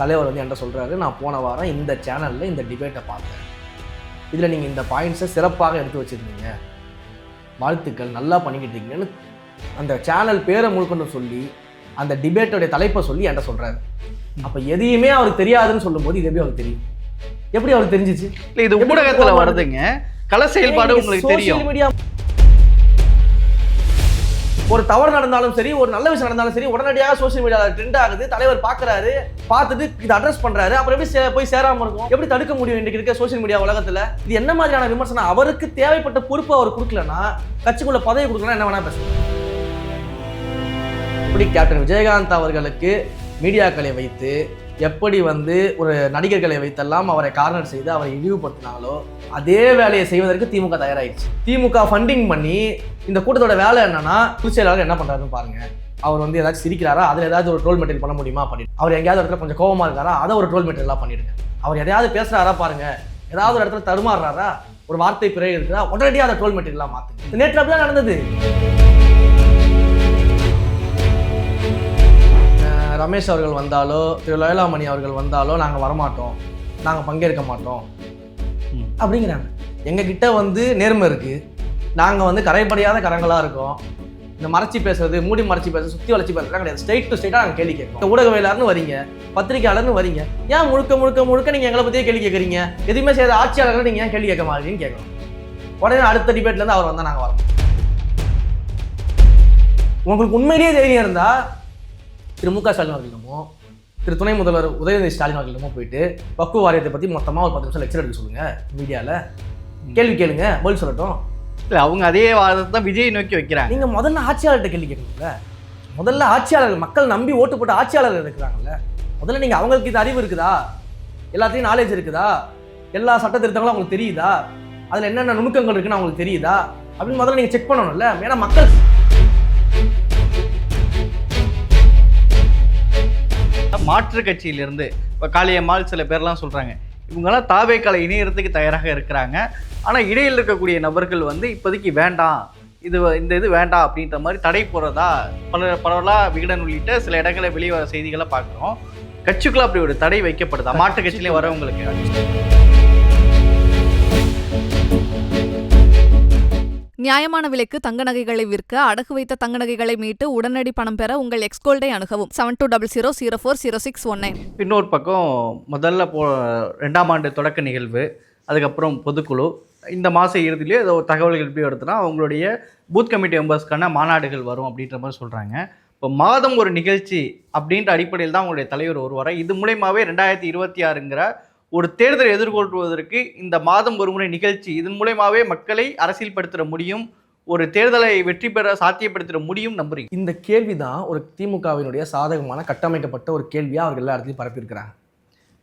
தலைவர் வந்து என்கிட்ட சொல்கிறாரு நான் போன வாரம் இந்த சேனலில் இந்த டிபேட்டை பார்த்தேன். இதில் நீங்கள் இந்த பாயிண்ட்ஸை சிறப்பாக எடுத்து வச்சுருந்தீங்க. வாழ்த்துக்கள் நல்லா பண்ணிக்கிட்டு இருக்கீங்கன்னு அந்த சேனல் பேரை முழுக்கொண்டு சொல்லி அந்த டிபேட்டோடைய தலைப்பை சொல்லி என்கிட்ட சொல்கிறாரு அப்போ எதையுமே அவருக்கு தெரியாதுன்னு சொல்லும்போது இது எப்படி அவருக்கு தெரியும். எப்படி அவருக்கு தெரிஞ்சிச்சு? இல்ல இது ஊடகத்துல வருதுங்க. கள செயல்பாடு உங்களுக்கு தெரியும். மீடியா ஒரு தவறு நடந்தாலும் சரி ஒரு நல்ல விஷயம் நடந்தாலும் சரி உடனடியாக சோஷியல் மீடியாவில் ட்ரெண்ட் ஆகுது தலைவர் பார்க்கறாரு பார்த்துட்டு இதை அட்ரஸ் பண்ணுறாரு அப்புறம் எப்படி சே- போய் சேராமல் இருக்கும்? எப்படி தடுக்க முடியும் இன்றைக்கு இருக்க சோஷியல் மீடியா உலகத்தில்? இது என்ன மாதிரியான விமர்சனம்? அவருக்கு தேவைப்பட்ட பொறுப்பு அவர் கொடுக்கலன்னா கட்சிக்குள்ள பதவி கொடுக்கலாம் என்ன வேணால் பேசலாம். இப்படி கேப்டன் விஜயகாந்த் அவர்களுக்கு மீடியாக்களை வைத்து எப்படி வந்து ஒரு நடிகர்களை வைத்தெல்லாம் அவரை கார்னர் செய்து அவரை இழிவுபடுத்தினாங்களோ அதே வேலையை செய்வதற்கு திமுக தயாராகிடுச்சு திமுக ஃபண்டிங் பண்ணி இந்த கூட்டத்தோட வேலை என்னன்னா பொதுச் என்ன பண்ணுறாருன்னு பாருங்க. அவர் வந்து ஏதாச்சும் சிரிக்கிறாரா? அதில் ஏதாவது ஒரு ட்ரோல் மெட்டீரியல் பண்ண முடியுமா? பண்ணிட்டு அவர் எங்கேயாவது இடத்துல கொஞ்சம் கோவமாக இருக்காரா? அதை ஒரு ட்ரோல் மெட்டீரியலாக பண்ணிடுங்க. அவர் எதையாவது பேசுகிறாரா பாருங்க. ஏதாவது ஒரு இடத்துல தடுமாறுறாரா? ஒரு வார்த்தை பிறகு இருக்குதா உடனடியாக அதை ட்ரோல் மெட்டீரியலாக மாற்றுங்க நேற்று அப்படிதான் நடந்தது. ரமேஷ் அவர்கள் வந்தாலோ திரு லோயலாமணி அவர்கள் வந்தாலோ நாங்கள் வரமாட்டோம். நாங்கள் பங்கேற்க மாட்டோம். அப்படிங்கிறாங்க. எங்கள் கிட்ட வந்து நேர்மை இருக்குது நாங்கள் வந்து கரைப்படியாத கரங்களாக இருக்கோம். இந்த மறைச்சி பேசுறது மூடி மறைச்சி பேசுறது சுற்றி வளைச்சி பேசுறது கிடையாது. ஸ்ட்ரைட் டு ஸ்ட்ரைட்டாக நாங்கள் கேள்வி கேட்போம். ஊடகவியலாளர்னு வரீங்க பத்திரிகையாளர்னு வரீங்க ஏன் முழுக்க முழுக்க முழுக்க நீங்கள் எங்களை பற்றியே கேள்வி கேட்குறீங்க? எதுவுமே செய்யாத ஆட்சியாளர்கள் நீங்கள் ஏன் கேள்வி கேட்க மாட்டீங்கன்னு கேட்கணும். உடனே அடுத்த டிபேட்லேருந்து அவர் வந்தால் நாங்கள் வரோம் உங்களுக்கு உண்மையிலேயே தைரியம் இருந்தால் திரு மு க ஸ்டாலின் அவர்களிடமோ திரு துணை முதல்வர் உதயநிதி ஸ்டாலின் அவர்களிடமோ போயிட்டு பக்குவ வாரியத்தை பற்றி மொத்தமாக ஒரு பத்து நிமிஷம் லெக்சர் எடுக்க சொல்லுங்க மீடியாவில் கேள்வி கேளுங்க பதில் சொல்லட்டும். இல்ல அவங்க அதே வாதத்தை தான் விஜய் நோக்கி வைக்கிறாங்க. நீங்கள் முதல்ல ஆட்சியாளர்கிட்ட கேள்வி கேட்கணும்ல. முதல்ல ஆட்சியாளர்கள் மக்கள் நம்பி ஓட்டு போட்டு ஆட்சியாளர்கள் இருக்கிறாங்கல்ல. முதல்ல நீங்கள் அவங்களுக்கு இது அறிவு இருக்குதா? எல்லாத்தையும் நாலேஜ் இருக்குதா? எல்லா சட்ட திருத்தங்களும் அவங்களுக்கு தெரியுதா? அதில் என்னென்ன நுணுக்கங்கள் இருக்குன்னு அவங்களுக்கு தெரியுதா? அப்படின்னு முதல்ல நீங்கள் செக் பண்ணணும்ல. ஏன்னா மக்கள் மாற்று கட்சியிலிருந்து இப்போ காளியம்மாள் சில பேர்லாம் சொல்கிறாங்க இவங்கெல்லாம் தாவேக்கால இணையறதுக்கு தயாராக இருக்கிறாங்க. ஆனால் இடையில் இருக்கக்கூடிய நபர்கள் வந்து இப்போதைக்கு வேண்டாம் இது இந்த இது வேண்டாம் அப்படின்ற மாதிரி தடை போகிறதா பல பரவலாக விகடன் உள்ளிட்ட சில இடங்களை வர செய்திகளை பார்க்குறோம். கட்சிக்குள்ளே அப்படி ஒரு தடை வைக்கப்படுதா? மாற்று கட்சியிலே வரவங்களுக்கு. நியாயமான விலைக்கு தங்க நகைகளை விற்க அடகு வைத்த தங்க நகைகளை மீட்டு உடனடி பணம் பெற உங்கள் எக்ஸ்கோல்டை அணுகவும் seven two double zero zero four zero six one nine இன்னொரு பக்கம் முதல்ல போ ரெண்டாம் ஆண்டு தொடக்க நிகழ்வு அதுக்கப்புறம் பொதுக்குழு. இந்த மாத இறுதியிலே ஏதோ தகவல்கள் எப்படி வருதுன்னா அவங்களுடைய பூத் கமிட்டி மெம்பர்ஸ்க்கான மாநாடுகள் வரும் அப்படின்ற மாதிரி சொல்கிறாங்க இப்போ மாதம் ஒரு நிகழ்ச்சி அப்படின்ற அடிப்படையில் தான் அவங்களுடைய தலைவர் வருவார் இது மூலயமாவே ரெண்டாயிரத்தி இருபத்தி ஆறுங்கிற ஒரு தேர்தலை எதிர்கொள்வதற்கு இந்த மாதம் ஒரு முறை நிகழ்ச்சி. இதன் மூலயமாவே மக்களை அரசியல்படுத்திட முடியும் ஒரு தேர்தலை வெற்றி பெற சாத்தியப்படுத்திட முடியும் நம்புறீங்க. இந்த கேள்வி தான் ஒரு திமுகவினுடைய சாதகமான கட்டமைக்கப்பட்ட ஒரு கேள்வியாக அவர்கள் எல்லா இடத்துலையும் பரப்பியிருக்கிறாங்க.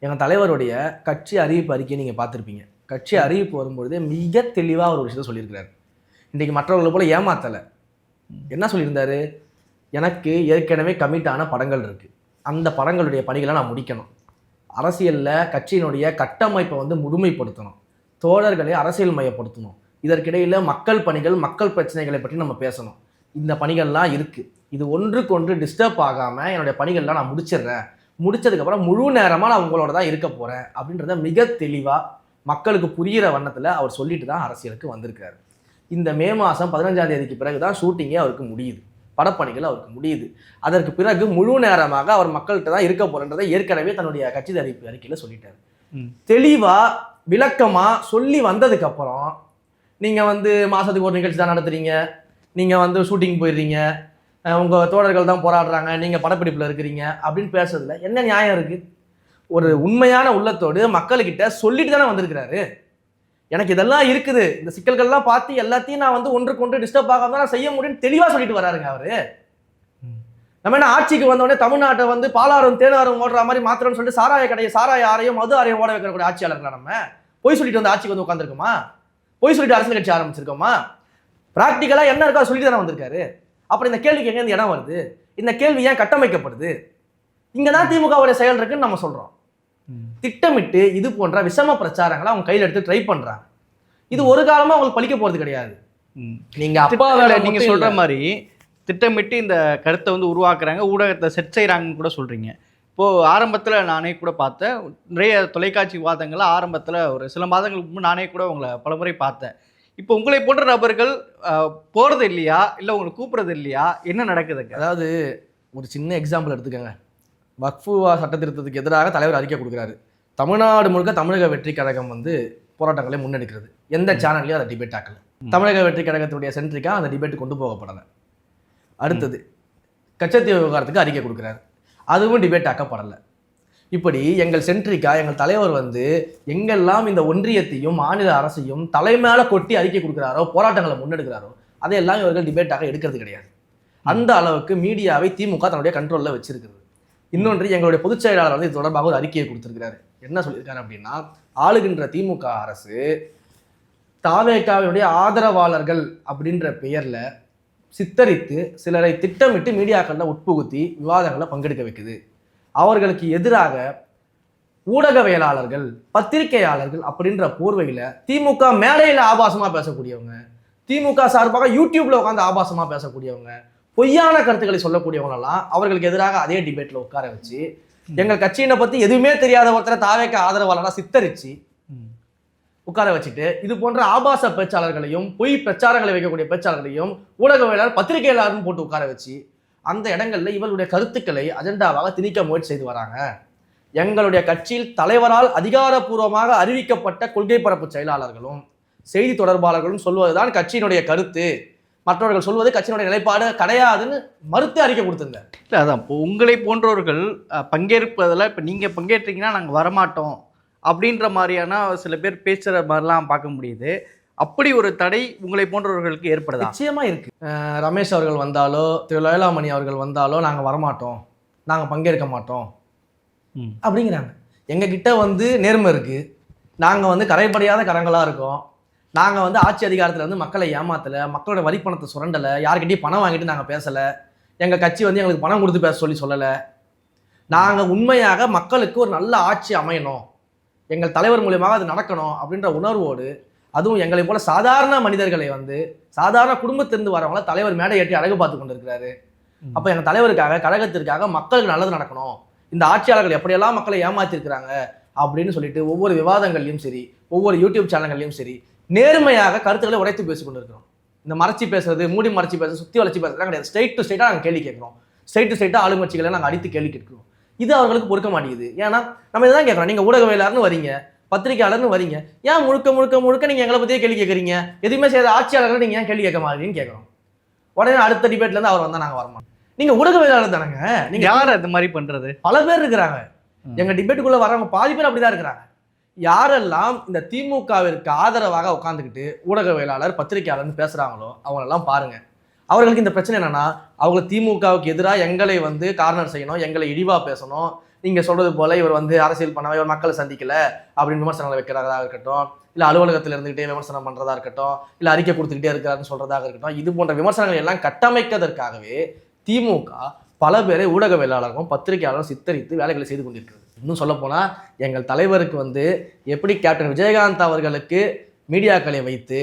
எங்கள் தலைவருடைய கட்சி அறிவிப்பு அறிக்கையை நீங்கள் பார்த்துருப்பீங்க. கட்சி அறிவிப்பு வரும்பொழுதே மிக தெளிவாக ஒரு விஷயத்தை சொல்லியிருக்கிறார். இன்றைக்கி மற்றவர்களை போல ஏமாத்தலை. என்ன சொல்லியிருந்தார்? எனக்கு ஏற்கனவே கமிட்டான படங்கள் இருக்குது அந்த படங்களுடைய பணிகளை நான் முடிக்கணும். அரசியலில் கட்சியினுடைய கட்டமைப்பை வந்து முழுமைப்படுத்தணும். தோழர்களை அரசியல் மையப்படுத்தணும். இதற்கிடையில் மக்கள் பணிகள் மக்கள் பிரச்சனைகளை பற்றி நம்ம பேசணும். இந்த பணிகள்லாம் இருக்குது இது ஒன்றுக்கொன்று டிஸ்டர்ப் ஆகாமல் என்னுடைய பணிகள்லாம் நான் முடிச்சிடுறேன். முடிச்சதுக்கப்புறம் முழு நேரமாக நான் உங்களோட தான் இருக்க போகிறேன் அப்படின்றத மிக தெளிவாக மக்களுக்கு புரிகிற வண்ணத்தில் அவர் சொல்லிட்டு தான் அரசியலுக்கு வந்திருக்காரு இந்த மே மாதம் பதினஞ்சாம் தேதிக்கு பிறகு தான் ஷூட்டிங்கே அவருக்கு முடியுது. படப்பணிகள் அவருக்கு முடியுது. அதற்கு பிறகு முழு நேரமாக அவர் மக்கள்கிட்ட தான் இருக்க போறன்றதை ஏற்கனவே தன்னுடைய கட்சி அறிவிப்பு அறிக்கையில் சொல்லிட்டாரு. தெளிவா விளக்கமா சொல்லி வந்ததுக்கு அப்புறம் நீங்க வந்து மாசத்துக்கு ஒரு நிகழ்ச்சி தான் நடத்துறீங்க. நீங்க வந்து ஷூட்டிங் போயிடுறீங்க. உங்க தோழர்கள் தான் போராடுறாங்க. நீங்க படப்பிடிப்புல இருக்கிறீங்க அப்படின்னு பேசுறதுல என்ன நியாயம் இருக்கு? ஒரு உண்மையான உள்ளத்தோடு மக்கள்கிட்ட சொல்லிட்டு தானே வந்திருக்கிறாரு. எனக்கு இதெல்லாம் இருக்குது. இந்த சிக்கல்கள்லாம் பார்த்து எல்லாத்தையும் நான் வந்து ஒன்றுக்கு ஒன்று டிஸ்டர்ப் ஆகாம நான் செய்ய முடியும்னு தெளிவா சொல்லிட்டு வராருங்க அவரு. நம்ம என்ன ஆட்சிக்கு வந்தோடனே தமிழ்நாட்டை வந்து பாலாறும் தேனாரும் ஓடுற மாதிரி மாத்திரம்னு சொல்லிட்டு சாராய கடையை சாராய ஆரையும் மது ஆரையும் ஓட வைக்கக்கூடிய ஆட்சியாளர்களா நம்ம? பொய் சொல்லிட்டு வந்து ஆட்சிக்கு வந்து உட்காந்துருக்கோமா பொய் சொல்லிட்டு அரசியல் கட்சி ஆரம்பிச்சிருக்கோமா? ப்ராக்டிக்கலாக என்ன இருக்கோ சொல்லிட்டு தானே வந்திருக்காரு. அப்புறம் இந்த கேள்விக்கு எங்கேருந்து இடம் வருது? இந்த கேள்வி ஏன் கட்டமைக்கப்படுது? இங்கே தான் திமுகவுடைய செயல் இருக்குன்னு நம்ம சொல்கிறோம் திட்டமிட்டு இது போன்ற விஷம பிரச்சாரங்களை அவங்க கையில் எடுத்து ட்ரை பண்றாங்க. இது ஒரு காலமா அவங்களுக்கு பழிக்க போறது கிடையாது. ம். நீங்க அப்பா திட்ட- வேலை நீங்க மட்டும் சொல்ற இல்ல. மாதிரி திட்டமிட்டு இந்த கருத்தை வந்து உருவாக்குறாங்க ஊடகத்தை செட் செய்கிறாங்கன்னு கூட சொல்றீங்க. இப்போது ஆரம்பத்தில் நானே கூட பார்த்தேன். நிறைய தொலைக்காட்சி விவாதங்களை ஆரம்பத்தில் ஒரு சில மாதங்களுக்கு முன்பு நானே கூட உங்களை பலமுறை பார்த்தேன். இப்போ உங்களை போன்ற நபர்கள் போறது இல்லையா? இல்லை உங்களை கூப்பிடுறது இல்லையா? என்ன நடக்குதுங்க? அதாவது ஒரு சின்ன எக்ஸாம்பிள் எடுத்துக்கோங்க. வக்ஃபுவா சட்ட திருத்தத்துக்கு எதிராக தலைவர் அறிக்கை கொடுக்குறாரு. தமிழ்நாடு முழுக்க தமிழக வெற்றி கழகம் வந்து போராட்டங்களை முன்னெடுக்கிறது. எந்த சேனல்லையும் அதை டிபேட் ஆக்கல. தமிழக வெற்றி கழகத்துடைய சென்ட்ரிக்கா அந்த டிபேட் கொண்டு போகப்படலை. அடுத்தது கச்சத்தீவு விவகாரத்துக்கு அறிக்கை கொடுக்குறாரு. அதுவும் டிபேட் ஆக்கப்படலை. இப்படி எங்கள் சென்ட்ரிக்கா எங்கள் தலைவர் வந்து எங்கெல்லாம் இந்த ஒன்றியத்தையும் மாநில அரசையும் தலைமையில கொட்டி அறிக்கை கொடுக்குறாரோ போராட்டங்களை முன்னெடுக்கிறாரோ அதையெல்லாம் இவர்கள் டிபேட்டாக எடுக்கிறது கிடையாது. அந்த அளவுக்கு மீடியாவை திமுக தன்னுடைய கண்ட்ரோலில் வச்சிருக்கிறது. இன்னொன்று எங்களுடைய பொதுச் செயலாளர் வந்து இது தொடர்பாக ஒரு அறிக்கையை கொடுத்துருக்கிறாரு. என்ன சொல்லியிருக்காரு அப்படின்னா ஆளுகின்ற திமுக அரசு தாவேக்காவினுடைய ஆதரவாளர்கள் அப்படின்ற பெயரில் சித்தரித்து சிலரை திட்டமிட்டு மீடியாக்களில் உட்புகுத்தி விவாதங்களில் பங்கெடுக்க வைக்குது. அவர்களுக்கு எதிராக ஊடகவியலாளர்கள் பத்திரிகையாளர்கள் அப்படின்ற போர்வையில் திமுக மேடையில் ஆபாசமாக பேசக்கூடியவங்க திமுக சார்பாக யூடியூப்பில் உட்காந்து ஆபாசமாக பேசக்கூடியவங்க பொய்யான கருத்துக்களை சொல்லக்கூடியவங்க எல்லாம் அவர்களுக்கு எதிராக அதே டிபேட்ல உட்கார வச்சு எங்கள் கட்சியினை பத்தி எதுவுமே தெரியாத ஒருத்தரை தாவேக்க ஆதரவாளராக சித்தரிச்சு உட்கார வச்சுட்டு இது போன்ற ஆபாச பேச்சாளர்களையும் பொய் பிரச்சாரங்களை வைக்கக்கூடிய பேச்சாளர்களையும் ஊடகவியலாளர் பத்திரிகையாளர்னு போட்டு உட்கார வச்சு அந்த இடங்கள்ல இவர்களுடைய கருத்துக்களை அஜெண்டாவாக திணிக்க முயற்சி செய்து வராங்க. எங்களுடைய கட்சியில் தலைவரால் அதிகாரப்பூர்வமாக அறிவிக்கப்பட்ட கொள்கை பரப்பு செயலாளர்களும் செய்தி தொடர்பாளர்களும் சொல்வதுதான் கட்சியினுடைய கருத்து. மற்றவர்கள் சொல்வது கட்சியினுடைய நிலைப்பாடு கிடையாதுன்னு மறுத்து அறிக்கை கொடுத்திருந்தார் இல்லை அதான். இப்போ உங்களை போன்றவர்கள் பங்கேற்பதில் இப்போ நீங்கள் பங்கேற்றீங்கன்னா நாங்கள் வரமாட்டோம் அப்படின்ற மாதிரியான சில பேர் பேசுகிற மாதிரிலாம் பார்க்க முடியுது. அப்படி ஒரு தடை உங்களை போன்றவர்களுக்கு ஏற்படுதா? நிச்சயமா இருக்கு. அஹ் ரமேஷ் அவர்கள் வந்தாலோ திரு லயலாமணி அவர்கள் வந்தாலோ நாங்க வரமாட்டோம். நாங்க பங்கேற்க மாட்டோம். ம். அப்படிங்கிறாங்க. எங்க கிட்ட வந்து நேர்மை இருக்கு. நாங்க வந்து கரைப்படியாத கரங்களா இருக்கோம். நாங்க வந்து ஆட்சி அதிகாரத்துல வந்து மக்களை ஏமாத்தல மக்களோட வரி பணத்தை சுரண்டல யார்கிட்டயும் பணம் வாங்கிட்டு நாங்க பேசல எங்க கட்சி வந்து எங்களுக்கு பணம் கொடுத்து பேச சொல்லி சொல்லல. நாங்க உண்மையாக மக்களுக்கு ஒரு நல்ல ஆட்சி அமையணும். எங்கள் தலைவர் மூலியமாக அது நடக்கணும் அப்படின்ற உணர்வோடு அதுவும் எங்களை போல சாதாரண மனிதர்களை வந்து சாதாரண குடும்பத்திலிருந்து வரவங்கள தலைவர் மேடை ஏற்றி அழகு பார்த்து கொண்டிருக்கிறாரு. ம். அப்ப எங்க தலைவருக்காக கழகத்திற்காக மக்களுக்கு நல்லது நடக்கணும். இந்த ஆட்சியாளர்கள் எப்படியெல்லாம் மக்களை ஏமாத்திருக்கிறாங்க அப்படின்னு சொல்லிட்டு ஒவ்வொரு விவாதங்கள்லையும் சரி ஒவ்வொரு யூடியூப் சேனல்கள்லையும் சரி நேர்மையாக கருத்துக்களை உடைத்து பேசிக் கொண்டிருக்கிறோம். இந்த மறைச்சி பேசுறது மூடி மறைச்சி பேசுறது சுத்தி வளைச்சி பேசுறது கிடையாது. ஸ்ட்ரைட் டு ஸ்ட்ரைட்டாக நாங்கள் கேள்வி கேட்குறோம். ஸ்ட்ரைட் டு ஸ்ட்ரைட்டாக ஆளுங்கட்சிகளை நாங்கள் அடித்து கேள்வி கேட்கிறோம். இது அவர்களுக்கு பொறுக்க மாட்டேங்குது. ஏன்னா நம்ம இதான் கேட்குறோம். நீங்கள் ஊடகவியலாளர்னு வரீங்க பத்திரிகையாளர்னு வரீங்க. ஏன் முழுக்க முழுக்க முழுக்க நீங்கள் எங்களை பற்றியே கேள்வி கேட்குறீங்க? எதுவுமே செய்யாத ஆட்சியாளர்கள் நீங்கள் ஏன் கேள்வி கேட்க மாட்டீங்கன்னு கேட்குறோம். உடனே அடுத்த டிபேட்லேருந்து அவர் வந்தால் நாங்கள் வரமாட்டோம். நீங்கள் ஊடகவியலாளர் தானேங்க. நீங்கள் யார் அந்த மாதிரி பண்ணுறது பல பேர் இருக்கிறாங்க. ம். எங்க டிபேட்டுக்குள்ள வரவங்க பாதி பேர் அப்படிதான் இருக்கிறாங்க. யாரெல்லாம் இந்த திமுகவிற்கு ஆதரவாக உட்காந்துக்கிட்டு ஊடகவியலாளர் பத்திரிகையாளர்னு பேசுகிறாங்களோ அவங்களெல்லாம் பாருங்கள் அவர்களுக்கு இந்த பிரச்சனை என்னென்னா அவங்க திமுகவுக்கு எதிராக எங்களை வந்து கார்னர் செய்யணும் எங்களை இழிவாக பேசணும். நீங்கள் சொல்கிறது போல் இவர் வந்து அரசியல் பண்ண இவர் மக்களை சந்திக்கலை அப்படின்னு விமர்சனங்களை வைக்கிறதா இருக்கட்டும் இல்லை அலுவலகத்தில் இருந்துகிட்டே விமர்சனம் பண்ணுறதா இருக்கட்டும் இல்லை அறிக்கை கொடுத்துக்கிட்டே இருக்கிறாருன்னு சொல்கிறதாக இருக்கட்டும் இது போன்ற விமர்சனங்கள் எல்லாம் கட்டமைக்கிறதற்காகவே திமுக பல பேரை ஊடகவியலாளர்களும் பத்திரிகையாளரும் சித்தரித்து வேலைகளை செய்து கொண்டிருக்கிறது. இன்னும் சொல்ல எங்கள் தலைவருக்கு வந்து எப்படி கேப்டன் விஜயகாந்த் அவர்களுக்கு மீடியாக்களை வைத்து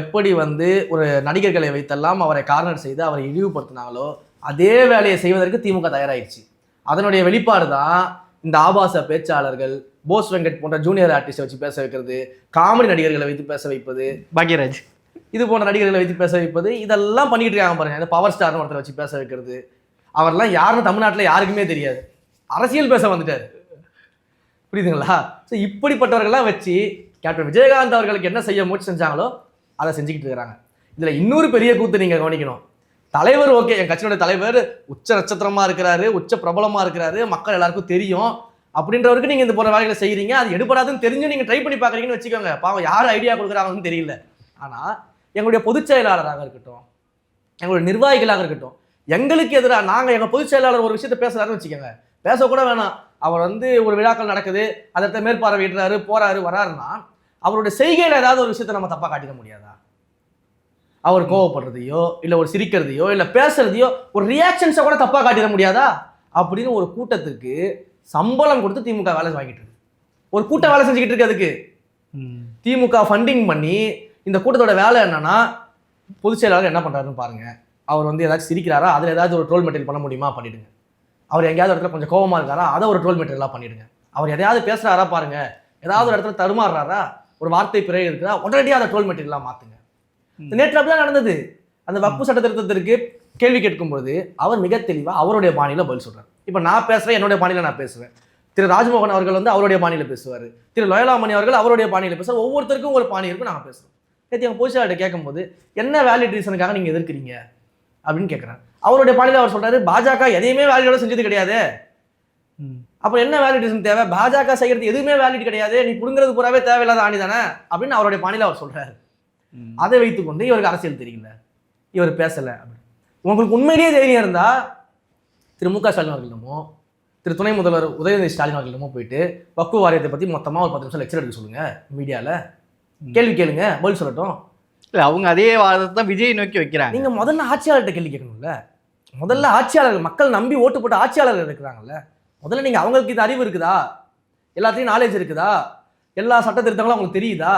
எப்படி வந்து ஒரு நடிகர்களை வைத்தெல்லாம் அவரை கார்னர் செய்து அவரை இழிவுபடுத்தினாங்களோ அதே வேலையை செய்வதற்கு திமுக தயாராகிடுச்சு அதனுடைய வெளிப்பாடு தான் இந்த ஆபாச பேச்சாளர்கள் போஸ் வெங்கட் போன்ற ஜூனியர் ஆர்டிஸ்டை வச்சு பேச வைக்கிறது காமெடி நடிகர்களை வைத்து பேச வைப்பது பாக்யராஜ். இது போன்ற நடிகர்களை வைத்து பேச வைப்பது இதெல்லாம் பண்ணிக்கிட்டு இருக்காங்க பாருங்க பவர் ஸ்டார்னு ஒருத்தரை வச்சு பேச வைக்கிறது. அவர்லாம் யாருன்னு தமிழ்நாட்டில் யாருக்குமே தெரியாது. அரசியல் பேச வந்துட்டாரு. புரியுதுங்களா? ஸோ இப்படிப்பட்டவர்கள்லாம் வச்சு கேப்டன் விஜயகாந்த் அவர்களுக்கு என்ன செய்ய முயற்சி செஞ்சாங்களோ அதை செஞ்சுக்கிட்டு இருக்கிறாங்க. இதில் இன்னொரு பெரிய கூத்து நீங்கள் கவனிக்கணும். தலைவர் ஓகே என் கட்சியினுடைய தலைவர் உச்ச நட்சத்திரமாக இருக்கிறாரு உச்ச பிரபலமாக இருக்கிறாரு மக்கள் எல்லாருக்கும் தெரியும். அப்படின்றவருக்கு நீங்கள் இந்த போகிற வேலைகளை செய்கிறீங்க அது எடுபடாதுன்னு தெரிஞ்சு நீங்கள் ட்ரை பண்ணி பார்க்குறீங்கன்னு வச்சுக்கோங்க. பாவம் யார் ஐடியா கொடுக்குறாங்கன்னு தெரியல. ஆனால் எங்களுடைய பொதுச் செயலாளராக இருக்கட்டும் எங்களுடைய நிர்வாகிகளாக இருக்கட்டும் எங்களுக்கு எதிராக நாங்கள் எங்கள் பொதுச் செயலாளர் ஒரு விஷயத்த பேசுகிறாருன்னு வச்சுக்கோங்க. பேசக்கூட வேணாம். அவர் வந்து ஒரு விழாக்கள் நடக்குது அதை மேற்பார்வையிடுறாரு போறாரு வராருன்னா அவருடைய செய்கையில ஏதாவது ஒரு விஷயத்தை நம்ம தப்பா காட்டிக்க முடியாதா? அவர் கோவப்படுறதையோ இல்ல ஒரு சிரிக்கிறதையோ இல்ல பேசுறதையோ ஒரு ரியாக்ஷன்ஸை கூட தப்பா காட்டிட முடியாதா? அப்படின்னு ஒரு கூட்டத்துக்கு சம்பளம் கொடுத்து திமுக வேலை வாங்கிட்டு இருக்கு. ஒரு கூட்டம் வேலை செஞ்சுக்கிட்டு இருக்கு அதுக்கு. திமுக ஃபண்டிங் பண்ணி இந்த கூட்டத்தோட வேலை என்னன்னா பொதுச் செயலாளர் என்ன பண்றாருன்னு பாருங்க. அவர் வந்து ஏதாச்சும் சிரிக்கிறாரா? அதில் ஏதாச்சும் ஒரு ட்ரோல் மெட்டீரியல் பண்ண முடியுமா? பண்ணிடுங்க. அவர் எங்கேயாவது இடத்துல கொஞ்சம் கோவமா இருக்காரா அதை ஒரு ட்ரோல் மெட்டீரியலாக பண்ணிடுங்க. அவர் எதையாவது பேசுறாரா பாருங்க. ஏதாவது ஒரு இடத்துல தருமாறுறாரா ஒரு வார்த்தை பிழை இருக்குதா உடனடியாக அதை ட்ரோல் மெட்டீரியலாக மாற்றுங்க நேற்று அப்படிதான் நடந்தது. அந்த வக்பு சட்ட திருத்தத்திற்கு கேள்வி கேட்கும்போது அவர் மிக தெளிவாக அவருடைய பாணியில பதில் சொல்றாரு. இப்போ நான் பேசுறேன் என்னுடைய பாணியில நான் பேசுவேன். திரு ராஜ்மோகன் அவர்கள் வந்து அவருடைய பாணியில பேசுவார். திரு லோயலாமணி அவர்கள் அவருடைய பாணியில பேசுவார். ஒவ்வொருத்தருக்கும் ஒரு பாணி இருக்கும் நாங்கள் பேசுறோம் நேற்று எங்கள் பொதுச்சாளர்கிட்ட கேட்கும்போது என்ன வேலிட் ரீசனுக்காக நீங்கள் எதிர்க்கிறீங்க? அப்படின்னு கேட்குறாரு அவருடைய பாணியில அவர் சொல்றாரு பாஜக எதையுமே வேலிடோட செஞ்சது கிடையாது. ம். அப்போ என்ன வேலிடேஷன் தேவை? பாஜக செய்யறது எதுவுமே வேலிட் கிடையாது நீ புடுங்கிறது பூராவே தேவையில்லாத ஆணி தானே? அப்படின்னு அவருடைய பாணியில அவர் சொல்றாரு. ம். அதை வைத்துக்கொண்டு இவருக்கு அரசியல் தெரியல இவர் பேசல. அப்படின்னு உங்களுக்கு உண்மையிலேயே தைரியம் இருந்தா திரு மு க ஸ்டாலின் அவர்களிடமோ திரு துணை முதல்வர் உதயநிதி ஸ்டாலின் அவர்களிடமோ போயிட்டு வக்கு வாரியத்தை பத்தி மொத்தமா ஒரு பத்து நிமிஷம் லெக்சர் எடுக்க சொல்லுங்க மீடியால. கேள்வி கேளுங்க பதில் சொல்லட்டும். இல்ல அவங்க அதே வாதத்தை தான் விஜய் நோக்கி வைக்கிறாங்க. நீங்க முதல்ல ஆட்சியாளர்கிட்ட கேள்வி கேட்கணும்ல. முதல்ல ஆட்சியாளர்கள் மக்கள் நம்பி ஓட்டு போட்ட ஆட்சியாளர்கள் இருக்கிறாங்கல்ல. முதல்ல நீங்கள் அவங்களுக்கு இது அறிவு இருக்குதா? எல்லாத்தையும் நாலேஜ் இருக்குதா? எல்லா சட்ட திருத்தங்களும் அவங்களுக்கு தெரியுதா?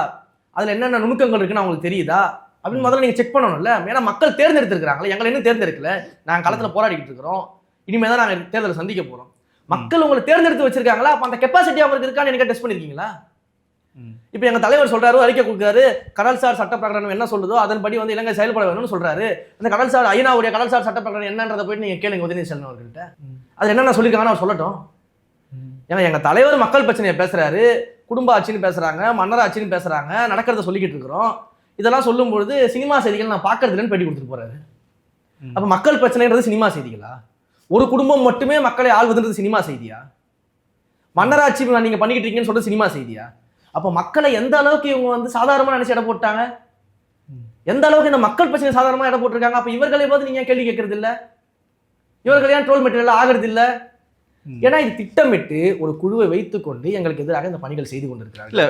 அதில் என்னென்ன நுணுக்கங்கள் இருக்குன்னு அவங்களுக்கு தெரியுதா? அப்படின்னு முதல்ல நீங்கள் செக் பண்ணணும்ல. ஏன்னா மக்கள் தேர்ந்தெடுத்திருக்கிறாங்களே எங்களை இன்னும் தேர்ந்தெடுக்கல. நாங்கள் களத்தில் போராடிக்கிட்டு இருக்கிறோம். இனிமேல் தான் நாங்கள் தேர்தலை சந்திக்க போகிறோம் மக்கள் உங்களை தேர்ந்தெடுத்து வச்சிருக்காங்களா? அப்போ அந்த கெப்பாசிட்டி அவங்களுக்கு இருக்கான்னு எனக்கு டெஸ்ட் பண்ணிருக்கீங்களா? இப்போ எங்க தலைவர் சொல்றாரு அறிக்கை கொடுக்குறாரு கடல்சார் சட்ட பிரகடனம் என்ன சொல்லுதோ அதன்படி வந்து இலங்கை செயல்பட வேணும்னு சொல்றாரு அந்த கடல்சார் ஐநாவுடைய கடல்சார் சட்ட பிரகடனம் என்னன்றதை போயிட்டு நீங்க கேளுங்க உதயநிதி ஸ்டாலின் அவர்கள்ட்ட. அது என்னென்ன சொல்லியிருக்காங்கன்னு அவர் சொல்லட்டும். ஏன்னா எங்க தலைவர் மக்கள் பிரச்சனையை பேசுறாரு குடும்ப ஆட்சின்னு பேசுறாங்க மன்னர் ஆட்சின்னு பேசுறாங்க நடக்கிறத சொல்லிக்கிட்டு இருக்கிறோம் இதெல்லாம் சொல்லும்பொழுது சினிமா செய்திகள் நான் பார்க்கறது இல்லைன்னு பேட்டி கொடுத்துட்டு போறாரு ம். அப்ப மக்கள் பிரச்சனைன்றது சினிமா செய்திகளா ஒரு குடும்பம் மட்டுமே மக்களை ஆள்வதுன்றது சினிமா செய்தியா மன்னராட்சி நீங்க பண்ணிக்கிட்டு இருக்கீங்கன்னு சொல்றது சினிமா செய்தியா அப்ப மக்களை எந்த அளவுக்கு இவங்க வந்து சாதாரணமா நினைச்சு இடம் போட்டாங்க. எந்த அளவுக்கு இந்த மக்கள் பிரச்சனை சாதாரணமா இடம் போட்டிருக்காங்க? அப்ப இவர்களை பார்த்து நீங்க ஏன் கேள்வி கேட்கறது இல்ல? இவர்கள் ஏன் ட்ரோல் மெட்டீரியல் ஆகிறது இல்ல. ஏன்னா இது திட்டமிட்டு ஒரு குழுவை வைத்துக்கொண்டு எங்களுக்கு எதிராக இந்த பணிகள் செய்து கொண்டிருக்கிறார்கள். இல்ல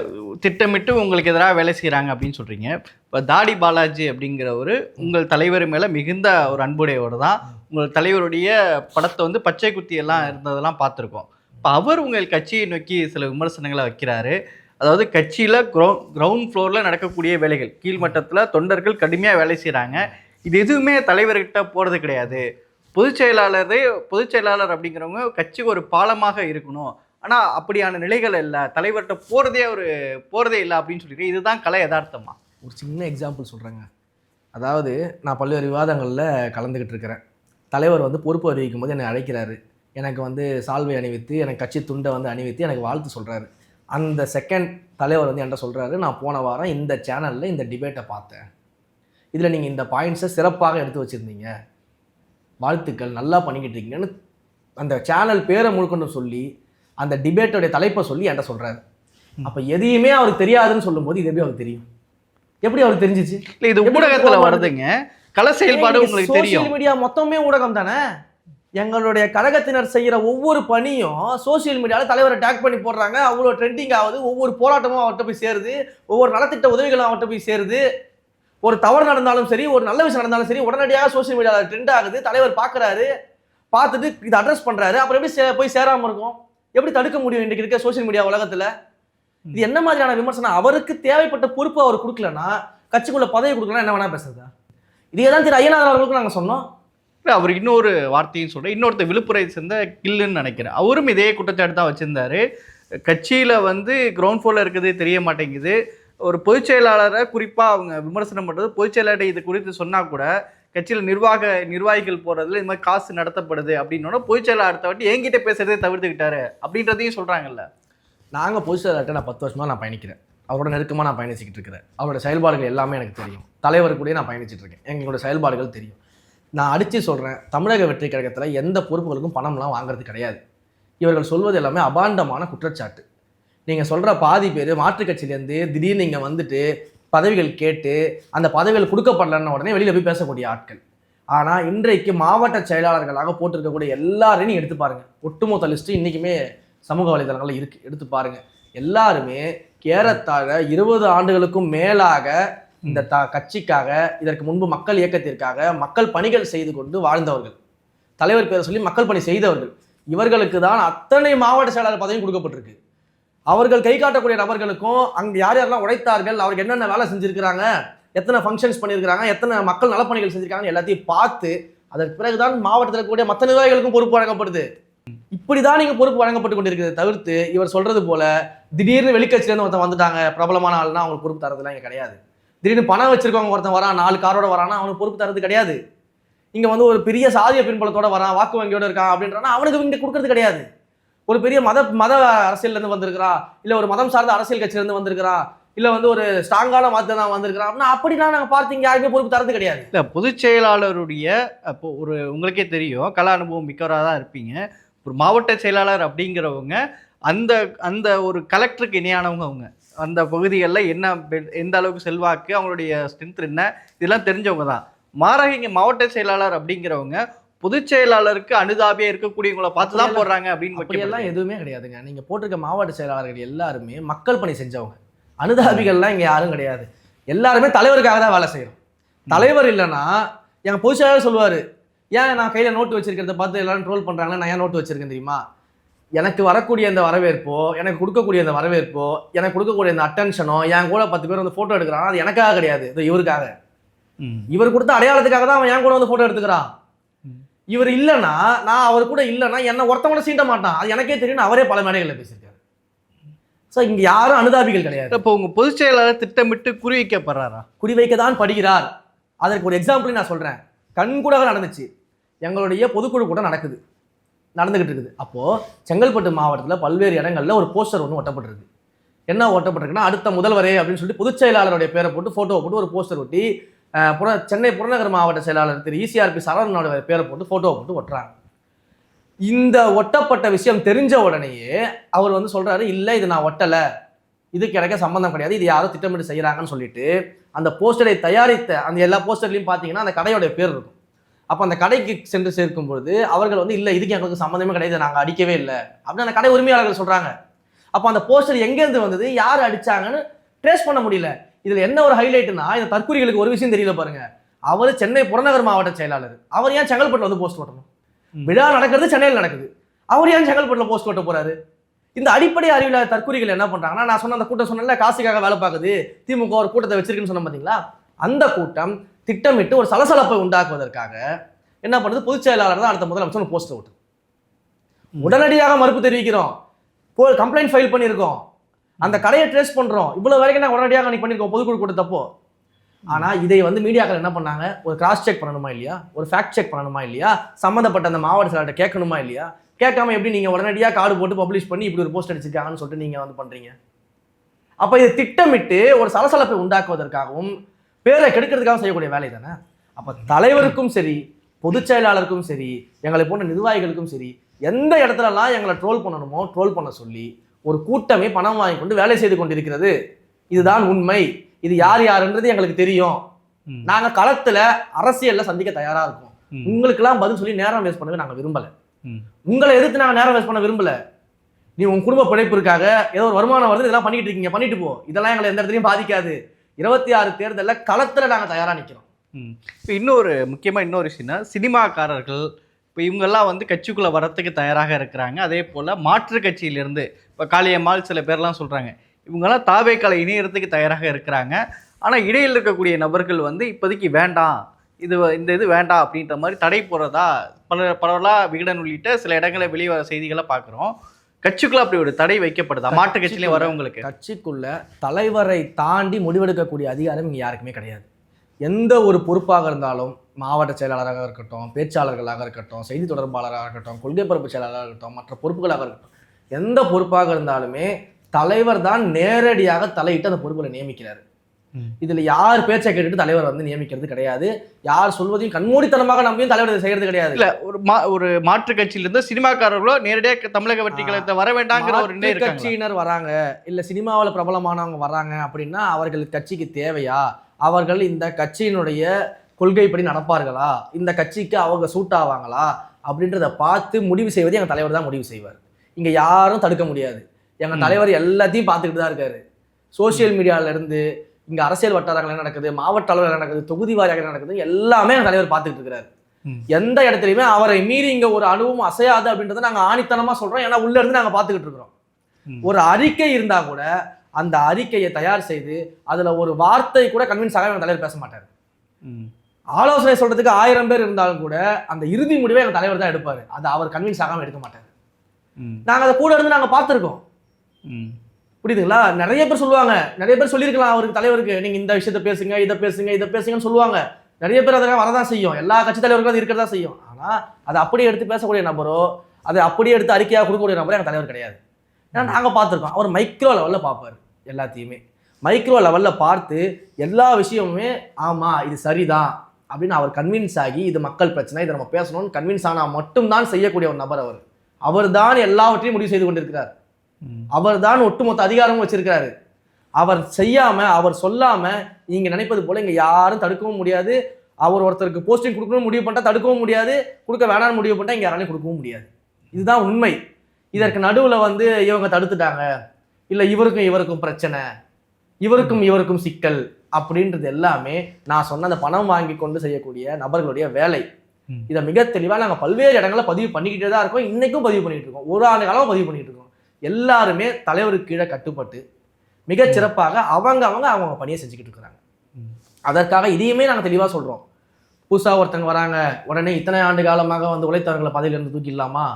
திட்டமிட்டு உங்களுக்கு எதிராக வேலை செய்கிறாங்க அப்படின்னு சொல்றீங்க. இப்போ தாடி பாலாஜி அப்படிங்கிறவர் உங்கள் தலைவர் மேல மிகுந்த ஒரு அன்புடையவர் தான் உங்கள் தலைவருடைய படத்தை வந்து பச்சை குத்தி எல்லாம் இருந்ததெல்லாம் பார்த்துருக்கோம். இப்போ அவர் உங்கள் கட்சியை நோக்கி சில விமர்சனங்களை வைக்கிறாரு. அதாவது கட்சியில் க்ரௌ கிரவுண்ட் ஃப்ளோரில் நடக்கக்கூடிய வேலைகள். கீழ்மட்டத்தில் தொண்டர்கள் கடுமையாக வேலை செய்கிறாங்க இது எதுவுமே தலைவர்கிட்ட போகிறது கிடையாது. பொதுச் செயலாளரே பொதுச் செயலாளர் அப்படிங்கிறவங்க கட்சிக்கு ஒரு பாலமாக இருக்கணும். ஆனால் அப்படியான நிலைகள் இல்லை. தலைவர்கிட்ட போகிறதே ஒரு போகிறதே இல்லை அப்படின்னு சொல்லிட்டு இதுதான் கலை யதார்த்தமா? ஒரு சின்ன எக்ஸாம்பிள் சொல்கிறேங்க அதாவது நான் பல்வேறு விவாதங்களில் கலந்துக்கிட்டு இருக்கிறேன். தலைவர் வந்து பொறுப்பு அறிவிக்கும் போது என்னை அழைக்கிறாரு. எனக்கு வந்து சால்வை அணிவித்து எனக்கு கட்சி துண்டை வந்து அணிவித்து எனக்கு வாழ்த்து சொல்கிறாரு அந்த செகண்ட் தலைவர் வந்து என்கிட்ட சொல்கிறாரு நான் போன வாரம் இந்த சேனலில் இந்த டிபேட்டை பார்த்தேன். இதில் நீங்கள் இந்த பாயிண்ட்ஸை சிறப்பாக எடுத்து வச்சுருந்தீங்க. வாழ்த்துக்கள் நல்லா பண்ணிக்கிட்டு இருக்கீங்கன்னு அந்த சேனல் பேரை முழுக்கொண்டு சொல்லி அந்த டிபேட்டோடைய தலைப்பை சொல்லி என்கிட்ட சொல்கிறாரு அப்போ எதையுமே அவருக்கு தெரியாதுன்னு சொல்லும்போது இது எப்படி அவருக்கு தெரியும்? எப்படி அவருக்கு தெரிஞ்சிச்சு? இல்லை இது ஊடகத்தில் வருதுங்க. கலை செயல்பாடு உங்களுக்கு தெரியும். மீடியா மொத்தமே ஊடகம் தானே எங்களுடைய கழகத்தினர் செய்யற ஒவ்வொரு பணியும் சோஷியல் மீடியாவில் தலைவரை டேக் பண்ணி போடுறாங்க. அவ்வளோ ட்ரெண்டிங் ஆகுது. ஒவ்வொரு போராட்டமும் அவர்கிட்ட போய் சேருது. ஒவ்வொரு நலத்திட்ட உதவிகளும் அவர்கிட்ட போய் சேருது. ஒரு தவறு நடந்தாலும் சரி ஒரு நல்ல விஷயம் நடந்தாலும் சரி உடனடியாக சோஷியல் மீடியாவில் ட்ரெண்ட் ஆகுது. தலைவர் பார்க்குறாரு பார்த்துட்டு இதை அட்ரஸ் பண்ணுறாரு அப்புறம் எப்படி போய் சேராமல் இருக்கும்? எப்படி தடுக்க முடியும் இன்றைக்கு இருக்க சோஷியல் மீடியா உலகத்தில்? இது என்ன மாதிரியான விமர்சனம்? அவருக்கு தேவைப்பட்ட பொறுப்பு அவர் கொடுக்கலன்னா கட்சிக்குள்ள பதவி கொடுக்கலாம் என்ன வேணா பேசுறதா? இதே தான் திரு ஐயனார் அவர்களுக்கும் நாங்கள் சொன்னோம். அவர் இன்னொரு வார்த்தையும் சொல்கிறேன் இன்னொருத்தர் விழுப்புரத்தை சேர்ந்த கில்லுன்னு நினைக்கிறேன். அவரும் இதே குற்றச்சாட்டு தான் வச்சுருந்தாரு. கட்சியில் வந்து கிரவுண்ட் ஃப்ளோரில் இருக்குது தெரிய மாட்டேங்குது. ஒரு பொதுச் செயலாளரை குறிப்பாக அவங்க விமர்சனம் பண்ணுறது பொதுச் செயலாளர் இது குறித்து சொன்னால் கூட கட்சியில் நிர்வாக நிர்வாகிகள் போகிறதுல இந்த மாதிரி காசு நடத்தப்படுது அப்படின்னோட பொதுச் செயலாளர் அடுத்த வாட்டி என்கிட்ட பேசுகிறதே தவிர்த்துக்கிட்டாரு அப்படின்றதையும் சொல்கிறாங்கல்ல நாங்கள் பொதுச்செயலாளர்கிட்ட நான் பத்து வருஷமாக நான் பயணிக்கிறேன். அவரோட நெருக்கமாக நான் பயணிச்சுக்கிட்டு இருக்கிறேன். அவரோட செயல்பாடுகள் எல்லாமே எனக்கு தெரியும். தலைவர் கூட நான் பயணிச்சுட்டு இருக்கேன். எங்களோட செயல்பாடுகள் தெரியும். நான் அடித்து சொல்கிறேன் தமிழக வெற்றி கழகத்தில் எந்த பொறுப்புகளுக்கும் பணம்லாம் வாங்குறது கிடையாது. இவர்கள் சொல்வது எல்லாமே அபாண்டமான குற்றச்சாட்டு. நீங்கள் சொல்கிற பாதி பேர் மாற்றுக் கட்சியிலேருந்து திடீர்னு இங்கே வந்துட்டு பதவிகள் கேட்டு அந்த பதவிகள் கொடுக்கப்படலன்னு உடனே வெளியில் போய் பேசக்கூடிய ஆட்கள். ஆனால் இன்றைக்கு மாவட்ட செயலாளர்களாக போட்டிருக்கக்கூடிய எல்லாரையும் எடுத்து பாருங்கள் ஒட்டுமொத்த லிஸ்ட்டு இன்றைக்குமே சமூக வலைதளங்களில் இருக்கு. எடுத்து பாருங்கள் எல்லாருமே ஏறத்தாழ இருபது ஆண்டுகளுக்கும் மேலாக இந்த த கட்சிக்காக இதற்கு முன்பு மக்கள் இயக்கத்திற்காக மக்கள் பணிகள் செய்து கொண்டு வாழ்ந்தவர்கள். தலைவர் பேரை சொல்லி மக்கள் பணி செய்தவர்கள். இவர்களுக்கு தான் அத்தனை மாவட்ட செயலாளர் பதவியும் கொடுக்கப்பட்டிருக்கு. அவர்கள் கை காட்டக்கூடிய நபர்களுக்கும் அங்கே யார் யாரெல்லாம் உழைத்தார்கள் அவருக்கு என்னென்ன வேலை செஞ்சுருக்கிறாங்க எத்தனை ஃபங்க்ஷன்ஸ் பண்ணியிருக்கிறாங்க எத்தனை மக்கள் நலப்பணிகள் செஞ்சுருக்காங்க எல்லாத்தையும் பார்த்து அதற்கு பிறகுதான் மாவட்டத்தில் இருக்கக்கூடிய மற்ற நிர்வாகிகளுக்கும் பொறுப்பு வழங்கப்படுது. இப்படி தான் நீங்கள் பொறுப்பு வழங்கப்பட்டு கொண்டிருக்கிறது தவிர்த்து இவர் சொல்கிறது போல திடீர்னு வெளிக்கட்சியிலேருந்து ஒருத்தன் வந்துட்டாங்க பிரபலமான ஆள்னா அவங்களுக்கு பொறுப்பு தரதுலாம் இங்கே கிடையாது. திடீர்னு பணம் வச்சிருக்கவங்க ஒருத்தன் வரான் நாலு காரோட வரானா அவனுக்கு பொறுப்பு தரது கிடையாது. இங்க வந்து ஒரு பெரிய சாதிய பின்பலத்தோட வரான் வாக்கு வங்கியோட இருக்கான் அப்படின்றானா அவனுக்கு இங்கே கொடுக்கறது கிடையாது. ஒரு பெரிய மத மத அரசியல்லேருந்து வந்திருக்கிறா வந்திருக்கிறான் ஒரு மதம் சார்ந்த அரசியல் கட்சியிலேருந்து வந்திருக்கிறான் வந்து ஒரு ஸ்ட்ராங்கான மதத்தை தான் வந்திருக்கிறான் அப்படின்னா அப்படிலாம் நாங்கள் பார்த்து இங்க யாருமே பொறுப்பு தரது கிடையாது. இல்லை பொதுச் செயலாளருடைய இப்போ ஒரு உங்களுக்கே தெரியும் கலா அனுபவம் மிக்கவராக தான் இருப்பீங்க. ஒரு மாவட்ட செயலாளர் அப்படிங்கிறவங்க அந்த அந்த ஒரு கலெக்டருக்கு இணையானவங்க அவங்க. அந்த பகுதிகளில் என்ன எந்த அளவுக்கு செல்வாக்கு அவங்களுடைய ஸ்ட்ரென்த் என்ன இதெல்லாம் தெரிஞ்சவங்க தான். மாறாக இங்கே மாவட்ட செயலாளர் அப்படிங்கிறவங்க பொதுச் செயலாளருக்கு அனுதாபியாக இருக்கக்கூடியவங்களை பார்த்து தான் போடுறாங்க அப்படின்னு வைக்கப்படுது. எதுவுமே கிடையாதுங்க. நீங்க போட்டிருக்க மாவட்ட செயலாளர்கள் எல்லாருமே மக்கள் பணி செஞ்சவங்க. அனுதாபிகள்லாம் இங்க யாரும் கிடையாது. எல்லாருமே தலைவருக்காக தான் வேலை செய்யறோம் தலைவர் இல்லைன்னா எங்க பொதுச் செயலாளர் சொல்லுவாரு ஏன் நான் கையில நோட்டு வச்சிருக்கிறத பார்த்து எல்லாரும் ட்ரோல் பண்றாங்களா நான் ஏன் நோட்டு வச்சிருக்கேன் தெரியுமா? எனக்கு வரக்கூடிய அந்த வரவேற்போ எனக்கு கொடுக்கக்கூடிய அந்த வரவேற்போ எனக்கு கொடுக்கக்கூடிய அந்த அட்டென்ஷனோ என் கூட பத்து பேர் வந்து போட்டோ எடுக்கிறான் அது எனக்காக கிடையாது. இது இவருக்காக. இவர் கொடுத்த அடையாளத்துக்காக தான் அவன் என் கூட வந்து போட்டோ எடுத்துக்கிறான். இவர் இல்லைன்னா நான் அவர் கூட இல்லைன்னா என்ன ஒருத்தவங்க சீண்ட மாட்டான். அது எனக்கே தெரியும் அவரே பல மேடைகளில் பேசியிருக்காரு. ஸோ இங்க யாரும் அனுதாபிகள் கிடையாது. இப்போ உங்க பொதுச் செயலாளர் திட்டமிட்டு குறிவைக்கப்படுறாரா குறிவைக்க தான் படுகிறார். அதற்கு ஒரு எக்ஸாம்பிள் நான் சொல்றேன். கண்கூடாக நடந்துச்சு. எங்களுடைய பொதுக்குழு கூட்டம் நடக்குது. நடந்துகிட்டு இருக்குது. அப்போது செங்கல்பட்டு மாவட்டத்தில் பல்வேறு இடங்களில் ஒரு போஸ்டர் ஒன்று ஒட்டப்பட்டிருக்கு. என்ன ஒட்டப்பட்டிருக்குன்னா அடுத்த முதல்வரே அப்படின்னு சொல்லிட்டு பொதுச் செயலாளருடைய பேரை போட்டு ஃபோட்டோ போட்டு ஒரு போஸ்டர் ஒட்டி புற சென்னை புறநகர் மாவட்ட செயலாளர் திரு இசிஆர்பி சரவணனோட பேரை போட்டு ஃபோட்டோவை போட்டு ஒட்டுறாங்க. இந்த ஒட்டப்பட்ட விஷயம் தெரிஞ்ச உடனேயே அவர் வந்து சொல்கிறாரு இல்லை இது நான் ஒட்டலை. இதுக்கு கிடைக்க சம்மந்தம் கிடையாது. இது யாரோ திட்டமிட்டு செய்கிறாங்கன்னு சொல்லிட்டு அந்த போஸ்டரை தயாரித்த அந்த எல்லா போஸ்டர்லையும் பார்த்தீங்கன்னா அந்த கடையோட பேர் இருக்கும். அப்போ அந்த கடைக்கு சென்று சேர்க்கும் பொழுது அவர்கள் வந்து இல்லை இதுக்கு எங்களுக்கு சம்மந்தமே கிடையாது நாங்கள் அடிக்கவே இல்லை. அப்படின்னு அந்த கடை உரிமையாளர்கள் சொல்கிறாங்க அப்போ அந்த போஸ்டர் எங்கேருந்து வந்தது யார் அடிச்சாங்கன்னு ட்ரேஸ் பண்ண முடியல. இதில் என்ன ஒரு ஹைலைட்னா இந்த தற்கொலைகளுக்கு ஒரு விஷயம் தெரியல பாருங்க. அவர் சென்னை புறநகர் மாவட்ட செயலாளர். அவர் ஏன் செங்கல்பட்டில் வந்து போஸ்ட் ஓட்டணும். விழா நடக்கிறது சென்னையில் நடக்குது. அவர் ஏன் செங்கல்பட்டில் போஸ்ட் ஓட்ட போறாரு? இந்த அடிப்படை அறிவியல் தற்கொலைகள் என்ன பண்றாங்கன்னா நான் சொன்ன அந்த கூட்டம் சொன்னேன்ல காசுக்காக வேலை பார்க்குது. திமுக ஒரு கூட்டத்தை வச்சிருக்குன்னு சொன்ன பார்த்தீங்களா அந்த கூட்டம் திட்டமிட்டு ஒரு சலசலப்பை உண்டாக்குவதற்காக என்ன பண்ணுது? பொதுச் செயலாளர் தான் அடுத்த முதலமைச்சர் போஸ்டர் ஓட்டு உடனடியாக மறுப்பு தெரிவிக்கிறோம். கம்ப்ளைண்ட் ஃபைல் பண்ணியிருக்கோம். அந்த கடையை ட்ரேஸ் பண்றோம். இவ்வளவு வரைக்கும் நான் உடனடியாக நீ பண்ணியிருக்கோம். பொதுக்குழு கூட்டத்தப்போ. ஆனா இதை வந்து மீடியாக்கள் என்ன பண்ணாங்க? ஒரு கிராஸ் செக் பண்ணணுமா இல்லையா? ஒரு ஃபேக்ட் செக் பண்ணணுமா இல்லையா? சம்மந்தப்பட்ட அந்த மாவட்ட செயலாளர்கிட்ட கேட்கணுமா இல்லையா? கேட்காம எப்படி நீங்க உடனடியாக கார்டு போட்டு பப்ளிஷ் பண்ணி இப்படி ஒரு போஸ்ட் அடிச்சிருக்காங்கன்னு சொல்லிட்டு நீங்க வந்து பண்றீங்க? அப்ப இது திட்டமிட்டு ஒரு சலசலப்பை உண்டாக்குவதற்காகவும் பேரை கெடுக்கிறதுக்காக செய்யக்கூடிய வேலை தானே? அப்ப தலைவருக்கும் சரி பொதுச் செயலாளருக்கும் சரி எங்களை போன்ற நிர்வாகிகளுக்கும் சரி எந்த இடத்துலலாம் எங்களை ட்ரோல் பண்ணணுமோ ட்ரோல் பண்ண சொல்லி ஒரு கூட்டமே பணம் வாங்கி கொண்டு வேலை செய்து கொண்டிருக்கிறது. இதுதான் உண்மை. இது யார் யாருன்றது எங்களுக்கு தெரியும். ம். நாங்க களத்துல அரசியல்ல சந்திக்க தயாரா இருக்கோம். உங்களுக்கெல்லாம் பதில் சொல்லி நேரம் வேஸ்ட் பண்ணவே நாங்க விரும்பல. உங்களை எதிர்த்து நாங்க நேரம் வேஸ்ட் பண்ண விரும்பல. நீ உங்க குடும்ப பிழைப்பிற்காக ஏதோ ஒரு வருமானம் வருது இதெல்லாம் பண்ணிட்டு இருக்கீங்க பண்ணிட்டு போ. இதெல்லாம் எங்களை எந்த இடத்துலையும் பாதிக்காது. இருபத்தி ஆறு தேர்தலில் களத்தில் நாங்கள் தயாராக நிற்கிறோம் ம். இப்போ இன்னொரு முக்கியமாக இன்னொரு விஷயம்னா சினிமாக்காரர்கள் இப்போ இவங்கெல்லாம் வந்து கட்சிக்குள்ளே வரத்துக்கு தயாராக இருக்கிறாங்க. அதே போல் மாற்று கட்சியிலேருந்து இப்போ காளியம்மாள் சில பேர்லாம் சொல்கிறாங்க இவங்கெல்லாம் தாவேக்கால இணையறதுக்கு தயாராக இருக்கிறாங்க. ஆனால் இடையில் இருக்கக்கூடிய நபர்கள் வந்து இப்போதைக்கு வேண்டாம். இது வ- இந்த இது வேண்டாம் அப்படின்ற மாதிரி தடை போடுறதா பல பரவலாக விகடன் உள்ளிட்ட சில இடங்களில் வெளியே வர செய்திகளை பார்க்குறோம். கட்சிக்குள்ள அப்படி ஒரு தடை வைக்கப்படுதா? மாற்று கட்சியிலே வரவங்களுக்கு கட்சிக்குள்ள தலைவரை தாண்டி முடிவெடுக்கக்கூடிய அதிகாரம் இங்க யாருக்குமே கிடையாது. எந்த ஒரு பொறுப்பாக இருந்தாலும் மாவட்ட செயலாளராக இருக்கட்டும் பேச்சாளர்களாக இருக்கட்டும் செய்தி தொடர்பாளராக இருக்கட்டும் கொள்கை பரப்பு செயலாளராக இருக்கட்டும் மற்ற பொறுப்புகளாக இருக்கட்டும் எந்த பொறுப்பாக இருந்தாலுமே தலைவர் தான் நேரடியாக தலையிட்டு அந்த பொறுப்புகளை நியமிக்கிறார். இதுல யார் பேச்சை கேட்டுட்டு தலைவர் வந்து நியமிக்கிறது கிடையாது. யார் சொல்வதையும் கண்மூடித்தனமாக நம்பியும் தலைவர் செய்யறது கிடையாது. இல்ல ஒரு மா ஒரு மாற்று கட்சியிலிருந்து சினிமாக்காரர்களோ நேரடியாக தமிழக வெற்றி கழகத்தை வர வேண்டாங்கிற ஒரு கட்சியினர் வராங்க. இல்ல சினிமாவில் பிரபலமானவங்க வராங்க அப்படின்னா அவர்கள் கட்சிக்கு தேவையா? அவர்கள் இந்த கட்சியினுடைய கொள்கைப்படி நடப்பார்களா? இந்த கட்சிக்கு அவங்க சூட் ஆவாங்களா? அப்படின்றத பார்த்து முடிவு செய்வது எங்க தலைவர் தான் முடிவு செய்வார். இங்க யாரும் தடுக்க முடியாது. எங்க ம். தலைவர் எல்லாத்தையும் பார்த்துக்கிட்டு தான் இருக்காரு. சோஷியல் மீடியால இருந்து இங்க அரசியல் வட்டாரங்கள் என்ன நடக்குது? மாவட்ட அளவில் என்ன நடக்குது? தொகுதி வாரியாக என்ன நடக்குது? எல்லாமே எங்க தலைவர் பார்த்துக்கிட்டு இருக்கிறாரு. எந்த இடத்துலையுமே அவரை மீறி இங்க ஒரு அணுவும் அசையாது அப்படின்றத நாங்க ஆணித்தனமா சொல்றோம். ஏன்னா உள்ள இருந்து நாங்க பார்த்துக்கிட்டு இருக்கிறோம். ஒரு அறிக்கை இருந்தா கூட அந்த அறிக்கையை தயார் செய்து அதுல ஒரு வார்த்தை கூட கன்வின்ஸ் ஆக எங்க தலைவர் பேச மாட்டார். ஆலோசனை சொல்றதுக்கு ஆயிரம் பேர் இருந்தாலும் கூட அந்த இறுதி முடிவை எங்க தலைவர் தான் எடுப்பாரு. அது அவர் கன்வின்ஸ் ஆகாம எடுக்க மாட்டார். நாங்கள் அதை கூட இருந்து நாங்கள் பார்த்துருக்கோம். ம். புரியுதுங்களா? நிறைய பேர் சொல்லுவாங்க. நிறைய பேர் சொல்லியிருக்கலாம் அவருக்கு தலைவருக்கு. நீங்கள் இந்த விஷயத்த பேசுங்க இதை பேசுங்க இதை பேசுங்கன்னு சொல்லுவாங்க. நிறைய பேர் அதெல்லாம் வரதான் செய்யும். எல்லா கட்சி தலைவர்களும் அது இருக்கிறதா செய்யும். ஆனால் அதை அப்படியே எடுத்து பேசக்கூடிய நபரோ அதை அப்படியே எடுத்து அறிக்கையாக கொடுக்கக்கூடிய நபரோ எங்கள் தலைவர் கிடையாது. ஏன்னா நாங்கள் பார்த்துருக்கோம். அவர் மைக்ரோ லெவலில் பார்ப்பார் எல்லாத்தையுமே. மைக்ரோ லெவலில் பார்த்து எல்லா விஷயமுமே ஆமாம் இது சரிதான். அப்படின்னு அவர் கன்வின்ஸ் ஆகி இது மக்கள் பிரச்சனை இதை நம்ம பேசணும்னு கன்வின்ஸ் ஆனால் மட்டும்தான் செய்யக்கூடிய ஒரு நபர் அவர். அவர் தான் எல்லாவற்றையும் முடிவு செய்து கொண்டிருக்கிறார். அவர் தான் ஒட்டுமொத்த அதிகாரமும் வச்சிருக்கிறாரு. அவர் செய்யாம அவர் சொல்லாம நீங்க நினைப்பது போல இங்க யாரும் தடுக்கவும் முடியாது. அவர் ஒருத்தருக்கு போஸ்டிங் கொடுக்கணும் முடிவு பண்ணிட்டா தடுக்கவும் முடியாது. கொடுக்க வேணாம்னு முடிவு பண்ணிட்டா இங்க யாராலையும் கொடுக்கவும் முடியாது. இதுதான் உண்மை. இதற்கு நடுவுல வந்து இவங்க தடுத்துட்டாங்க. இல்ல இவருக்கும் இவருக்கும் பிரச்சனை. இவருக்கும் இவருக்கும் சிக்கல் அப்படின்றது எல்லாமே நான் சொன்ன அந்த பணம் வாங்கி கொண்டு செய்யக்கூடிய நபர்களுடைய வேலை. இதை மிக தெளிவாக நாங்கள் பல்வேறு இடங்களில் பதிவு பண்ணிக்கிட்டே தான் இருக்கோம். இன்னைக்கும் பதிவு பண்ணிட்டு இருக்கோம். ஒரு ஆண்டு காலமாக பதிவு பண்ணிட்டு இருக்கோம். எல்லாருமே தலைவருக்கு கீழே கட்டுப்பட்டு மிகச் சிறப்பாக அவங்க அவங்க அவங்க பணியை செஞ்சுக்கிட்டு இருக்கிறாங்க. அதற்காக இதையுமே நாங்கள் தெளிவாக சொல்கிறோம் புதுசாக ஒருத்தங்க வராங்க உடனே இத்தனை ஆண்டு காலமாக வந்து உழைத்தவர்களை பதவியிலிருந்து தூக்கிடலாமா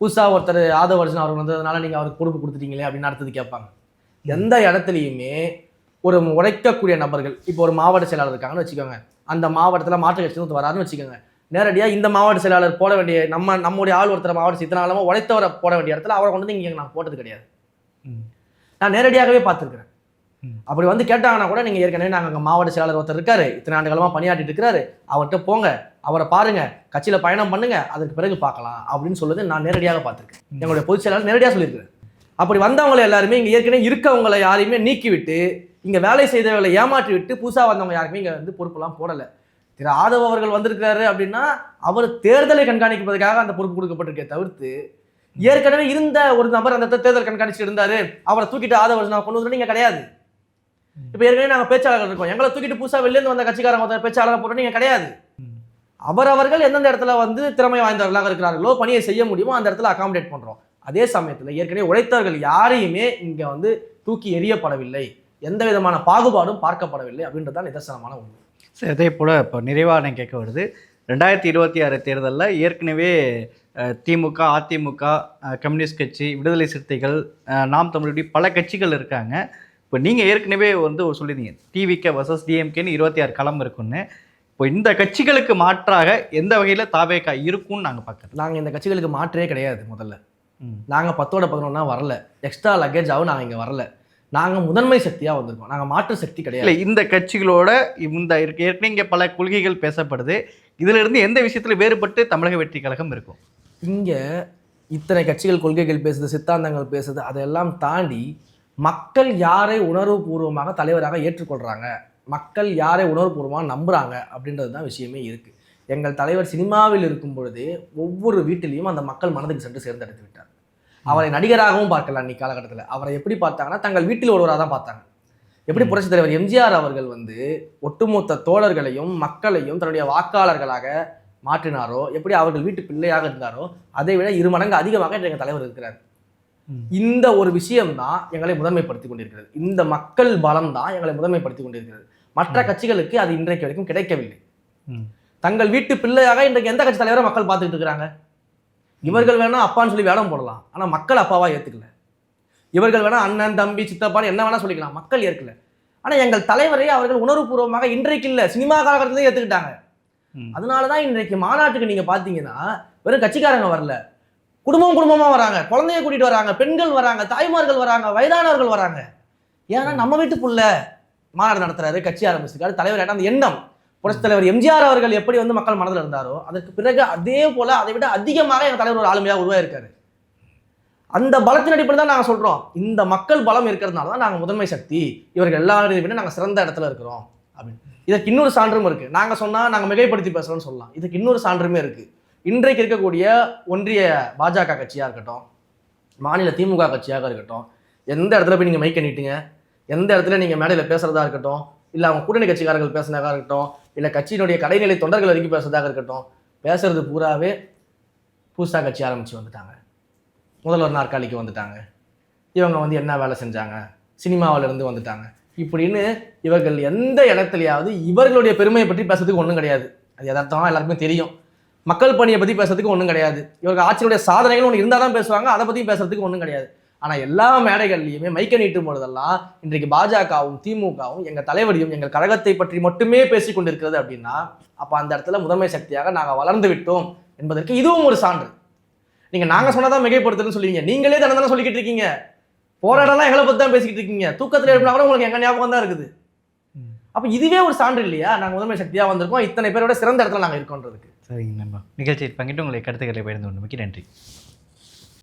புதுசாக ஒருத்தர் ஆதவர்ஜன் அவர்கள் வந்ததுனால நீங்கள் அவருக்கு பொறுப்பு கொடுத்துட்டீங்களே அப்படின்னு அடுத்தது கேட்பாங்க. எந்த இடத்துலையுமே ஒரு உழைக்கக்கூடிய நபர்கள் இப்போ ஒரு மாவட்ட செயலாளர் இருக்காங்கன்னு வச்சுக்கோங்க. அந்த மாவட்டத்தில் மாற்று கட்சி வராருன்னு வச்சுக்கோங்க. நேரடியாக இந்த மாவட்ட செயலாளர் போட வேண்டிய நம்ம நம்முடைய ஆள் ஒருத்தர் மாவட்ட இத்தனை காலமாக உழைத்தவரை போட வேண்டிய இடத்துல அவரை கொண்டு வந்து இங்கே நான் போட்டது கிடையாது. நான் நேரடியாகவே பார்த்துருக்கிறேன். அப்படி வந்து கேட்டாங்கன்னா கூட நீங்கள் ஏற்கனவே நாங்கள் அங்கே மாவட்ட செயலாளர் ஒருத்தர் இருக்காரு. இத்தனை ஆண்டு காலமாக பணியாற்றிட்டு இருக்கிறாரு அவர்கிட்ட போங்க. அவரை பாருங்க. கட்சியில் பயணம் பண்ணுங்க. அதற்கு பிறகு பார்க்கலாம் அப்படின்னு சொல்லுது நான் நேரடியாக பார்த்துருக்கேன். எங்களுடைய பொதுச் செயலாளர் நேரடியாக சொல்லியிருக்கிறேன் அப்படி வந்தவங்களை எல்லாருமே இங்கே ஏற்கனவே இருக்கவங்களை யாரையுமே நீக்கிவிட்டு இங்கே வேலை செய்தவர்களை ஏமாற்றி விட்டு புதுசாக வந்தவங்க யாருக்குமே இங்கே வந்து பொறுப்பெல்லாம் போடலை. திரு ஆதவ் அவர்கள் வந்திருக்கிறாரு அப்படின்னா அவர் தேர்தலை கண்காணிப்பதற்காக அந்த பொறுப்பு கொடுக்கப்பட்டிருக்கே தவிர்த்து ஏற்கனவே இருந்த ஒரு நபர் அந்த தேர்தல் கண்காணிச்சு இருந்தாரு. அவரை தூக்கிட்டு ஆதவ நான் கொண்டு வந்து நீங்க கிடையாது. இப்போ ஏற்கனவே நாங்கள் பேச்சாளர்கள் இருக்கோம். எங்களை தூக்கிட்டு புதுசா வெளில இருந்து வந்த கட்சிக்காரங்க ஒருத்தர் பேச்சாளர் போட்டு நீங்க கிடையாது. ம். அவரவர்கள் எந்தெந்த இடத்துல வந்து திறமை வாய்ந்தவர்களாக இருக்கிறார்களோ பணியை செய்ய முடியுமோ அந்த இடத்துல அகாமடேட் பண்றோம். அதே சமயத்தில் ஏற்கனவே உழைத்தவர்கள் யாரையுமே இங்க வந்து தூக்கி எறியப்படவில்லை. எந்த விதமான பாகுபாடும் பார்க்கப்படவில்லை அப்படின்றது தான் நிதர்சனமான உண்மை. அதே போல் இப்போ நிறைவாக நான் கேட்க வருது. ரெண்டாயிரத்தி இருபத்தி ஆறு தேர்தலில் ஏற்கனவே திமுக அதிமுக கம்யூனிஸ்ட் கட்சி விடுதலை சிறுத்தைகள் நாம் தமிழுடைய பல கட்சிகள் இருக்காங்க. இப்போ நீங்கள் ஏற்கனவே வந்து சொல்லியிருந்தீங்க. டிவிகே வர்சஸ் டிஎம்கேன்னு இருபத்தி ஆறு களம் இருக்குன்னு. இப்போ இந்த கட்சிகளுக்கு மாற்றாக எந்த வகையில் தாவேக்கா இருக்கும்னு நாங்கள் பார்க்குறோம் நாங்கள் இந்த கட்சிகளுக்கு மாற்றே கிடையாது முதல்ல. நாங்கள் பத்தோட பதினொன்னா வரல. எக்ஸ்ட்ரா லக்கேஜாகவும் நாங்கள் இங்கே வரல. நாங்கள் முதன்மை சக்தியாக வந்திருக்கோம். நாங்கள் மாற்று சக்தி கிடையாது. இல்லை இந்த கட்சிகளோட இந்த ஏற்கனவே இங்கே பல கொள்கைகள் பேசப்படுது. இதுல இருந்து எந்த விஷயத்தில் வேறுபட்டு தமிழக வெற்றி கழகம் இருக்கும். இங்கே இத்தனை கட்சிகள் கொள்கைகள் பேசுது சித்தாந்தங்கள் பேசுது அதெல்லாம் தாண்டி மக்கள் யாரை உணர்வுபூர்வமாக தலைவராக ஏற்றுக்கொள்கிறாங்க மக்கள் யாரை உணர்வுபூர்வமாக நம்புகிறாங்க அப்படின்றது தான் விஷயமே இருக்குது எங்கள் தலைவர் சினிமாவில் இருக்கும் பொழுதே ஒவ்வொரு வீட்டிலையும் அந்த மக்கள் மனதுக்கு சென்று சேர்ந்தெடுத்து விட்டார். அவரை நடிகராகவும் பார்க்கலாம் அன்னைக்கு காலகட்டத்தில். அவரை எப்படி பார்த்தாங்கன்னா தங்கள் வீட்டில் ஒருவராக தான் பார்த்தாங்க. எப்படி புரட்சித் தலைவர் எம்ஜிஆர் அவர்கள் வந்து ஒட்டுமொத்த தோழர்களையும் மக்களையும் தன்னுடைய வாக்காளர்களாக மாற்றினாரோ எப்படி அவர்கள் வீட்டு பிள்ளையாக இருந்தாரோ அதை விட இரு மடங்கு அதிகமாக இன்றைய தலைவர் இருக்கிறார். இந்த ஒரு விஷயம் தான் எங்களை முதன்மைப்படுத்தி கொண்டிருக்கிறது. இந்த மக்கள் பலம் தான் எங்களை முதன்மைப்படுத்தி கொண்டிருக்கிறது. மற்ற கட்சிகளுக்கு அது இன்றைக்கு வரைக்கும் கிடைக்கவில்லை. தங்கள் வீட்டு பிள்ளையாக இன்றைக்கு எந்த கட்சி தலைவரை மக்கள் பார்த்துக்கிட்டு இருக்கிறாங்க? இவர்கள் வேணா அப்பான்னு சொல்லி வேடம் போடலாம். ஆனா மக்கள் அப்பாவா ஏத்துக்கல. இவர்கள் வேணா அண்ணன் தம்பி சித்தப்பான்னு என்ன வேணா சொல்லிக்கலாம். மக்கள் ஏற்கல. ஆனா எங்கள் தலைவரை அவர்கள் உணர்வுபூர்வமாக இன்றைக்கு இல்ல சினிமா காலகட்டத்திலே ஏத்துக்கிட்டாங்க. ம். அதனால தான் இன்றைக்கு மாநாட்டுக்கு நீங்க பாத்தீங்கன்னா வெறும் கட்சிக்காரங்க வரல. குடும்பம் குடும்பமா வராங்க. குழந்தைய கூட்டிட்டு வராங்க. பெண்கள் வராங்க. தாய்மார்கள் வராங்க. வயதானவர்கள் வராங்க. ஏன்னா நம்ம வீட்டு புள்ள மாநாடு நடத்துறாரு கட்சி ஆரம்பிச்சிருக்காரு தலைவர் ஆயிட்டா அந்த எண்ணம். புரட்சித் தலைவர் எம்ஜிஆர் அவர்கள் எப்படி வந்து மக்கள் மனதில் இருந்தாரோ அதற்கு பிறகு அதே போல அதை விட அதிகமாக எங்கள் தலைவர் ஒரு ஆளுமையாக உருவாயிருக்காரு. அந்த பலத்தின் அடிப்படையில் தான் நாங்கள் சொல்கிறோம் இந்த மக்கள் பலம் இருக்கிறதுனால தான் நாங்கள் முதன்மை சக்தி. இவர்கள் எல்லாரையும் விட நாங்கள் சிறந்த இடத்துல இருக்கிறோம். அப்படின்னு. இதற்கு இன்னொரு சான்றும் இருக்குது நாங்கள் சொன்னால் நாங்கள் மிகைப்படுத்தி பேசுகிறோம்னு சொல்லலாம். இதுக்கு இன்னொரு சான்றுமே இருக்குது இன்றைக்கு இருக்கக்கூடிய ஒன்றிய பாஜக கட்சியாக இருக்கட்டும் மாநில திமுக கட்சியாக இருக்கட்டும் எந்த இடத்துல போய் நீங்கள் மைக்க நீட்டுங்க எந்த இடத்துல நீங்கள் மேடையில் பேசுகிறதா இருக்கட்டும்? இல்லை அவங்க கூட்டணி கட்சிக்காரர்கள் பேசுனதாக இருக்கட்டும் இல்லை கட்சியினுடைய கடைநிலை தொண்டர்கள் வரைக்கும் பேசுறதாக இருக்கட்டும் பேசுறது பூராவே புதுசாக கட்சி ஆரம்பித்து வந்துட்டாங்க. முதல்வர் நாற்காலிக்கு வந்துட்டாங்க. இவங்க வந்து என்ன வேலை செஞ்சாங்க? சினிமாவிலேருந்து வந்துட்டாங்க. இப்படின்னு இவர்கள் எந்த இடத்துலையாவது இவர்களுடைய பெருமையை பற்றி பேசுறதுக்கு ஒன்றும் கிடையாது. அது யதார்த்தமாக எல்லாருக்குமே தெரியும். மக்கள் பணியை பற்றி பேசுறதுக்கு ஒன்றும் கிடையாது. இவர்கள் ஆட்சியினுடைய சாதனைகள் ஒன்று இருந்தால் தான் பேசுவாங்க அதை பற்றியும் பேசுறதுக்கு ஒன்றும் கிடையாது. ஆனால் எல்லா மேடைகள்லையுமே மைக்க நீட்டும் பொழுதெல்லாம் இன்றைக்கு பாஜகவும் திமுகவும் எங்கள் தலைவரையும் எங்கள் கழகத்தை பற்றி மட்டுமே பேசி கொண்டிருக்கிறது அப்படின்னா அப்போ அந்த இடத்துல முதன்மை சக்தியாக நாங்கள் வளர்ந்து விட்டோம் என்பதற்கு இதுவும் ஒரு சான்று. நீங்கள் நாங்கள் சொன்னதான் மிகைப்படுத்துன்னு சொல்லுவீங்க. நீங்களே தானே தானே சொல்லிக்கிட்டு இருக்கீங்க. போராடலாம் எங்களை பற்றி தான் பேசிக்கிட்டு இருக்கீங்க. தூக்கத்தில் எழுப்பினா கூட உங்களுக்கு எங்கள் ஞாபகம் தான் இருக்குது. அப்போ இதுவே ஒரு சான்று இல்லையா? நாங்கள் முதன்மை சக்தியாக வந்திருக்கோம். இத்தனை பேரோட சிறந்த இடத்துல நாங்கள் இருக்கோன்றதுக்கு. சரிங்க நண்பா. நிகழ்ச்சியில் பங்கிட்டு உங்களை கருத்துக்களை பகிர்ந்து கொண்டு மிக்க நன்றி.